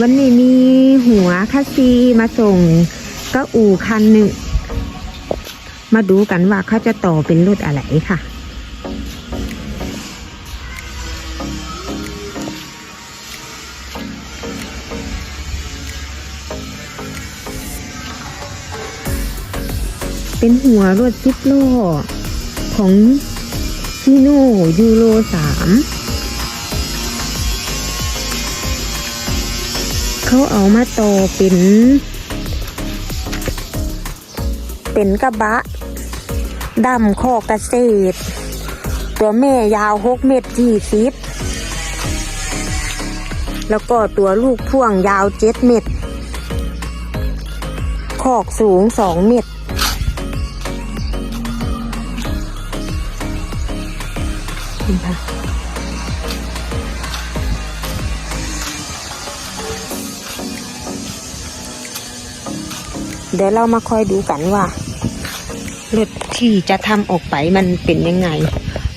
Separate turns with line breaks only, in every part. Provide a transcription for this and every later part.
วันนี้มีหัวคัสซีมาส่งก็อู่คันหนึ่ง มาดูกันว่าเขาจะต่อเป็นรถอะไรค่ะ เป็นหัวรถซิปโลของชิโนยูโรสาม เขาเอามาต่อเป็น เป็นกระบะดำคอกเกษตรตัวแม่ยาวหกเมตรยี่สิบแล้วก็ตัวลูกพ่วงยาวเจ็ดเมตรคอกสูงสองเมตรค่ะ เดี๋ยวเรามาคอยดูกันว่ารถที่จะทำออกไปมันเป็นยังไง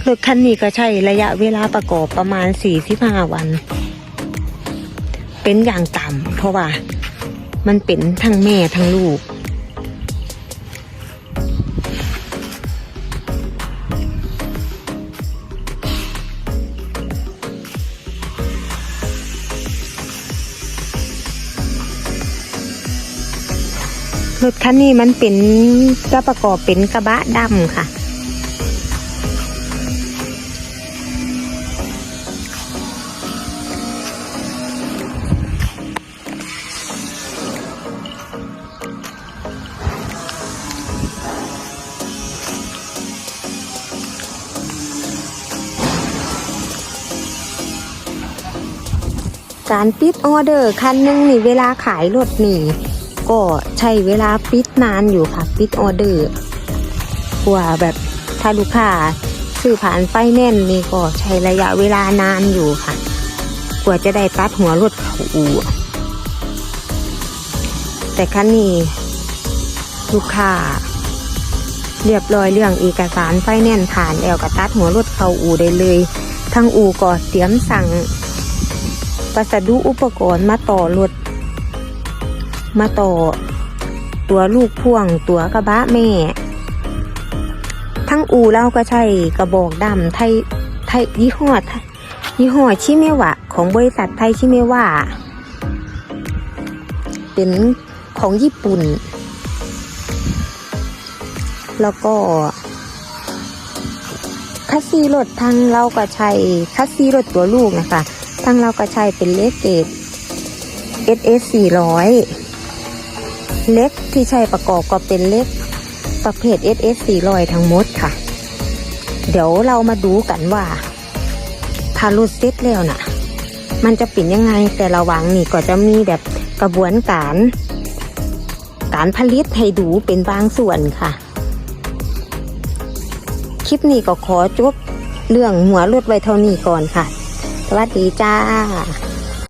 รถคันนี้ก็ใช้ระยะเวลาประกอบประมาณ 45 วัน เป็นอย่างต่ำเพราะว่า มันเป็นทั้งแม่ทั้งลูก รถคันนี้มันเป็นจะประกอบเป็นกระบะดำค่ะ การปิดออเดอร์คันหนึงนี่เวลาขายรถนี่ ก็ใช้เวลาปิดนานอยู่ค่ะปิดออเดอร์กว่าแบบถ้าลูกค้าซื้อผ่านไฟแนนซ์นี่ก็ใช้ระยะเวลานานอยู่ค่ะ กว่าจะได้ตัดหัวรถเขาอูแต่คันนี้ลูกค้าเรียบร้อยเรื่องเอกสารไฟแนนซ์ผ่านแล้วก็ตัดหัวรถเขาอูได้เลยทางอูก็เตรียมสั่ง วัสดุอุปกรณ์มาต่อรถ มาต่อ ตัวลูกพ่วงตัวกระบะแม่ ทั้งอูเราก็ใช้กระบอกดำไทยไทยยี่ห้อยยี่ห้อชิเมวะ ของบริษัทไทยชิเมวะเป็นของญี่ปุ่น แล้วก็คัสซีรถทางเราก็ใช้คัสซีรถตัวลูกนะคะทางเราก็ใช้เป็นเลสเกต SS 400 เล็กที่ใช้ประกอบก็เป็นเล็กประเภท SS 400 ทั้งหมดค่ะ เดี๋ยวเรามาดูกันว่าถ้ารถเซ็ตแล้วน่ะ มันจะป็นยังไงแต่ระหวังนี่ก็จะมีแบบกระบวนการ การผลิตให้ดูเป็นบางส่วนค่ะ คลิปนี้ก็ขอจบเรื่องหัวรถไว้เท่านี้ก่อนค่ะ สวัสดีจ้า